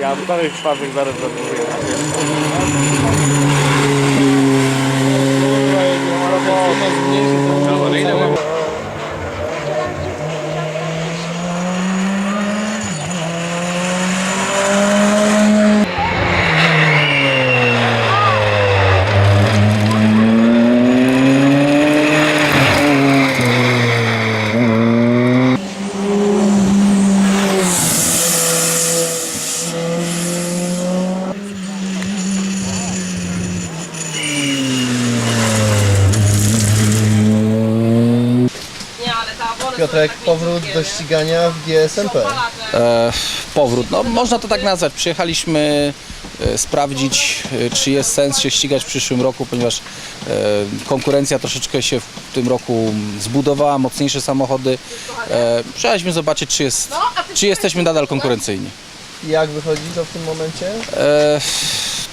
Ja dalej czwartek zaraz zabuduję. Piotrek, powrót do ścigania w GSMP. E, powrót. No, można to tak nazwać. Przyjechaliśmy e, sprawdzić, e, czy jest sens się ścigać w przyszłym roku, ponieważ e, konkurencja troszeczkę się w tym roku zbudowała, mocniejsze samochody. E, przyjechaliśmy zobaczyć, czy, jest, czy jesteśmy nadal konkurencyjni. Jak wychodzi to w tym momencie? E,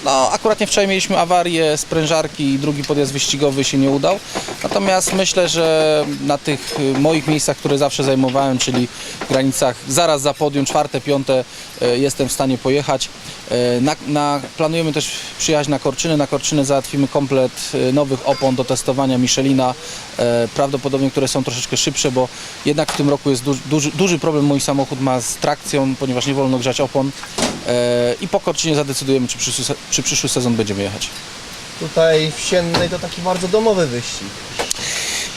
no, akuratnie wczoraj mieliśmy awarię sprężarki i drugi podjazd wyścigowy się nie udał. Natomiast myślę, że na tych y, moich miejscach, które zawsze zajmowałem, czyli w granicach zaraz za podium, czwarte, piąte, e, jestem w stanie pojechać. E, Na, na, planujemy też przyjechać na Korczyny. Na Korczyny załatwimy komplet nowych opon do testowania Michelina, prawdopodobnie które są troszeczkę szybsze, bo jednak w tym roku jest duży, duży, duży problem. Mój samochód ma z trakcją, ponieważ nie wolno grzać opon. I po Korczynie zadecydujemy, czy se- czy przyszły sezon będziemy jechać. Tutaj w Siennej to taki bardzo domowy wyścig.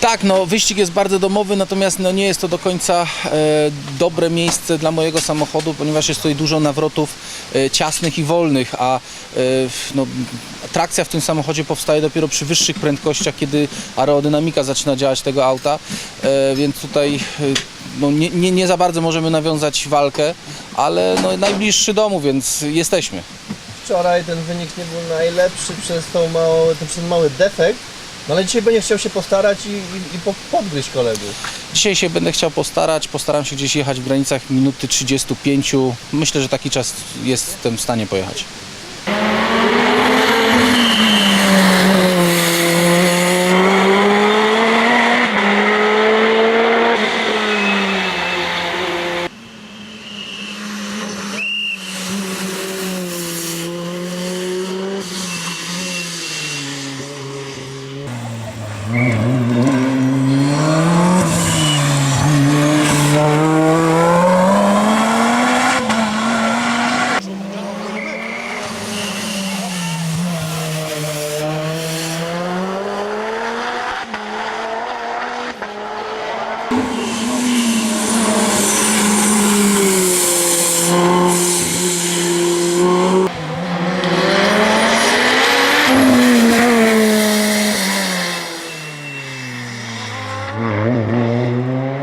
Tak, no wyścig jest bardzo domowy, natomiast no, nie jest to do końca e, dobre miejsce dla mojego samochodu, ponieważ jest tutaj dużo nawrotów e, ciasnych i wolnych, a e, no, trakcja w tym samochodzie powstaje dopiero przy wyższych prędkościach, kiedy aerodynamika zaczyna działać tego auta, e, więc tutaj e, no, nie, nie, nie za bardzo możemy nawiązać walkę, ale no, najbliższy domu, więc jesteśmy. Wczoraj ten wynik nie był najlepszy przez, tą mało, ten, przez mały defekt, no ale dzisiaj będzie chciał się postarać i, i, i po- podgryźć kolegów. Dzisiaj się będę chciał postarać, postaram się gdzieś jechać w granicach minuty 35. Myślę, że taki czas jestem w stanie pojechać. Mm-hmm.